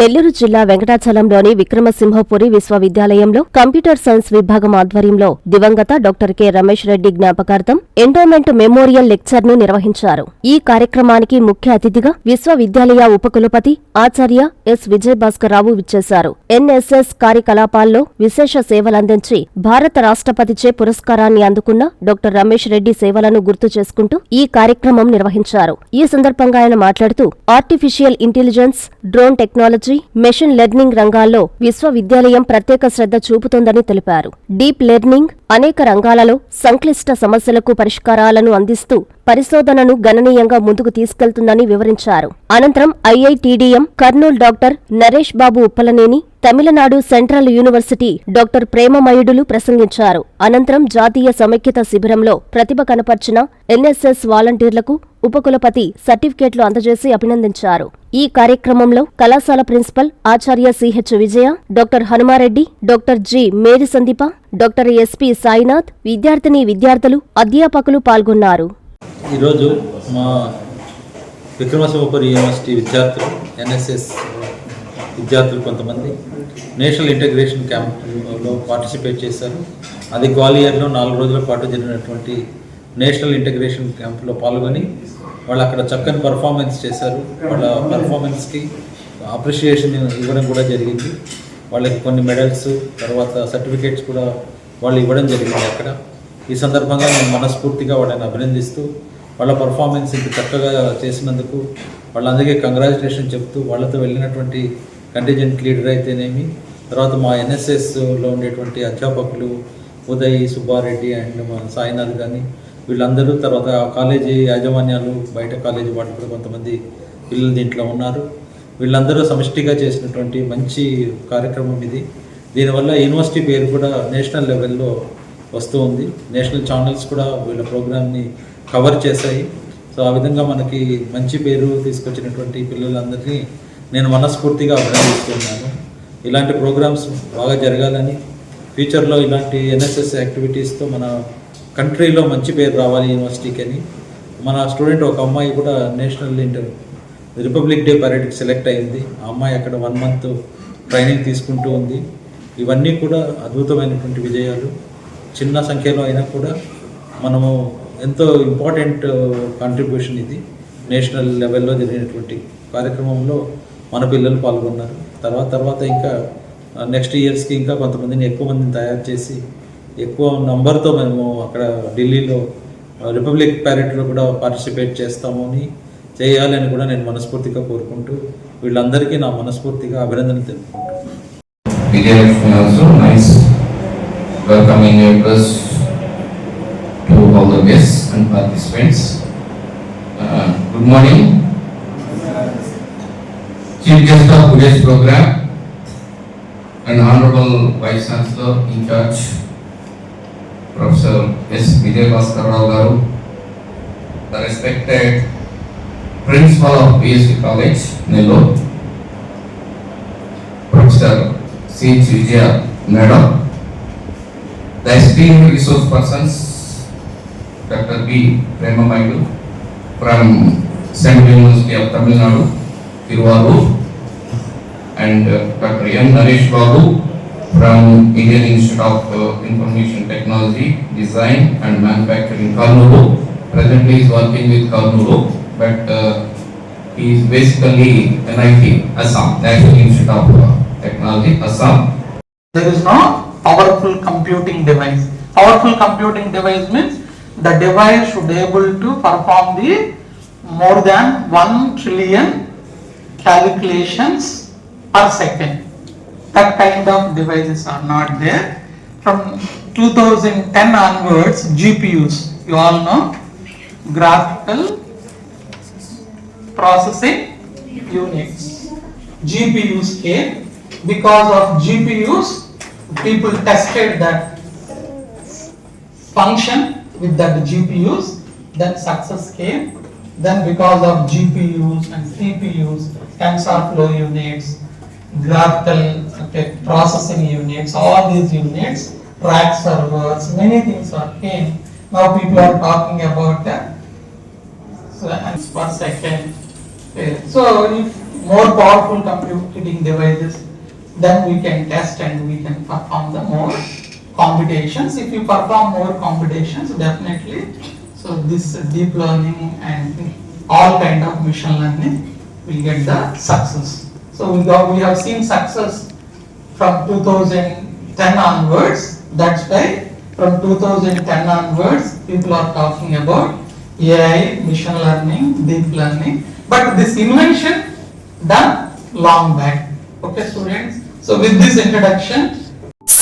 నెల్లూరు జిల్లా వెంకటాచలంలోని విక్రమసింహపురి విశ్వవిద్యాలయంలో computer science విభాగం ఆధ్వర్యంలో దివంగత డాక్టర్ కె. రమేష్ రెడ్డి జ్ఞాపకార్థం ఎండోమెంట్ మెమోరియల్ లెక్చర్ను నిర్వహించారు. ఈ కార్యక్రమానికి ముఖ్య అతిథిగా విశ్వవిద్యాలయ ఉపకులపతి ఆచార్య ఎస్. విజయభాస్కర్రావు విచ్చేశారు. ఎన్ఎస్ఎస్ కార్యకలాపాల్లో విశేష సేవలందించి భారత రాష్ట్రపతిచే పురస్కారాన్ని అందుకున్న డాక్టర్ రమేష్ రెడ్డి సేవలను గుర్తు చేసుకుంటూ ఈ కార్యక్రమం నిర్వహించారు. ఈ సందర్భంగా ఆయన మాట్లాడుతూ artificial intelligence drone technology machine learning రంగాల్లో విశ్వవిద్యాలయం ప్రత్యేక శ్రద్ధ చూపుతోందని తెలిపారు. డీప్ లెర్నింగ్ అనేక రంగాలలో సంక్లిష్ట సమస్యలకు పరిష్కారాలను అందిస్తూ పరిశోధనను గణనీయంగా ముందుకు తీసుకెళ్తుందని వివరించారు. అనంతరం IITDM Kurnool doctor Naresh Babu Uppalaneni Tamil Nadu central university doctor ప్రేమమయుడులు ప్రసంగించారు. అనంతరం జాతీయ సమైక్యత శిబిరంలో ప్రతిభ కనపర్చిన ఎన్ఎస్ఎస్ వాలంటీర్లకు ఉపకులపతి సర్టిఫికేట్లు అందజేసి అభినందించారు. ఈ కార్యక్రమంలో కళాశాల ప్రిన్సిపల్ ఆచార్య CH Vijaya doctor Hanumareddy doctor G Mary Sandeepa doctor SP Sainath విద్యార్థిని విద్యార్థులు అధ్యాపకులు పాల్గొన్నారు. ఈరోజు మా విక్రమసింహపురి యూనివర్సిటీ విద్యార్థులు ఎన్ఎస్ఎస్ విద్యార్థులు కొంతమంది నేషనల్ ఇంటగ్రేషన్ క్యాంప్లో పార్టిసిపేట్ చేశారు. అది గ్వాలియర్లో నాలుగు రోజుల పాటు జరిగినటువంటి నేషనల్ ఇంటగ్రేషన్ క్యాంప్లో పాల్గొని వాళ్ళు అక్కడ చక్కని పర్ఫార్మెన్స్ చేశారు. వాళ్ళ పర్ఫార్మెన్స్కి అప్రిషియేషన్ ఇవ్వడం కూడా జరిగింది. వాళ్ళకి కొన్ని మెడల్స్ తర్వాత సర్టిఫికేట్స్ కూడా వాళ్ళు ఇవ్వడం జరిగింది అక్కడ. ఈ సందర్భంగా నేను మనస్ఫూర్తిగా వాళ్ళని అభినందిస్తూ వాళ్ళ పర్ఫార్మెన్స్ ఇంత చక్కగా చేసినందుకు వాళ్ళందరికీ కంగ్రాచులేషన్ చెప్తూ వాళ్ళతో వెళ్ళినటువంటి కంటిజెంట్ లీడర్ అయితేనేమి తర్వాత మా ఎన్ఎస్ఎస్లో ఉండేటువంటి అధ్యాపకులు ఉదయ్ సుబ్బారెడ్డి అండ్ మా సాయినాథ్ కానీ వీళ్ళందరూ తర్వాత కాలేజీ యాజమాన్యాలు బయట కాలేజీ వాళ్ళు కూడా కొంతమంది పిల్లలు దీంట్లో ఉన్నారు. వీళ్ళందరూ సమిష్టిగా చేసినటువంటి మంచి కార్యక్రమం ఇది. దీనివల్ల యూనివర్సిటీ పేరు కూడా నేషనల్ లెవెల్లో వస్తూ ఉంది. నేషనల్ ఛానల్స్ కూడా వీళ్ళ ప్రోగ్రామ్ని కవర్ చేశాయి. సో ఆ విధంగా మనకి మంచి పేరు తీసుకొచ్చినటువంటి పిల్లలందరినీ నేను మనస్ఫూర్తిగా అభినందిస్తున్నాను. ఇలాంటి ప్రోగ్రామ్స్ బాగా జరగాలని ఫ్యూచర్లో ఇలాంటి ఎన్ఎస్ఎస్ యాక్టివిటీస్తో మన కంట్రీలో మంచి పేరు రావాలి యూనివర్సిటీకి అని మన స్టూడెంట్ ఒక అమ్మాయి కూడా నేషనల్ ఇంటర్ రిపబ్లిక్ డే పరేడ్కి సెలెక్ట్ అయింది. ఆ అమ్మాయి అక్కడ వన్ మంత్ ట్రైనింగ్ తీసుకుంటూ ఉంది. ఇవన్నీ కూడా అద్భుతమైనటువంటి విజయాలు. చిన్న సంఖ్యలో అయినా కూడా మనము ఎంతో ఇంపార్టెంట్ కాంట్రిబ్యూషన్ ఇది నేషనల్ లెవెల్లో జరిగినటువంటి కార్యక్రమంలో మన పిల్లలు పాల్గొన్నారు. తర్వాత తర్వాత ఇంకా నెక్స్ట్ ఇయర్స్కి ఇంకా కొంతమందిని ఎక్కువ మందిని తయారు చేసి ఎక్కువ నంబర్తో మేము అక్కడ ఢిల్లీలో రిపబ్లిక్ ప్యారెడ్లో కూడా పార్టిసిపేట్ చేస్తాము అని చేయాలని కూడా నేను మనస్ఫూర్తిగా కోరుకుంటూ వీళ్ళందరికీ నా మనస్ఫూర్తిగా అభినందనలు తెలుపుకుంటాను good morning Chief guest of today's program and Honorable Vice Chancellor in charge Professor S. Vijay Bhaskar garu, the respected Principal of BSc College, Nellore, Professor C. Vijaya Madam, the esteemed resource persons, Dr. B. Prema Maidu from Central University of Tamil Nadu, Tiruvarur, and uh, Dr. M. Naresh Babu from Indian Institute of uh, Information Technology, Design and Manufacturing, Karnuru. Presently is working with Karnuru, but uh, he is basically NIT, Assam, National Institute of uh, Technology, Assam. There is no powerful computing device. Powerful computing device means the device should be able to perform the more than one trillion calculations per second. That kind of devices are not there. From 2010 onwards, GPUs, you all know, graphical processing units. GPUs came. Because of GPUs, people tested that function with that GPUs, then success came. Then because of GPUs and CPUs, TensorFlow units, graphical okay, processing units, all these units, rack servers, many things are came. Now people are talking about that. So, per second. So if more powerful computing devices, then we can test and we can perform the more computations. If you perform more computations, definitely, this deep learning and all kind of machine learning will get the success. So we we have seen success from 2010 onwards. That's why from 2010 onwards, people are talking about AI, machine learning, deep learning. But this invention done long back. Okay, students. So with this introduction,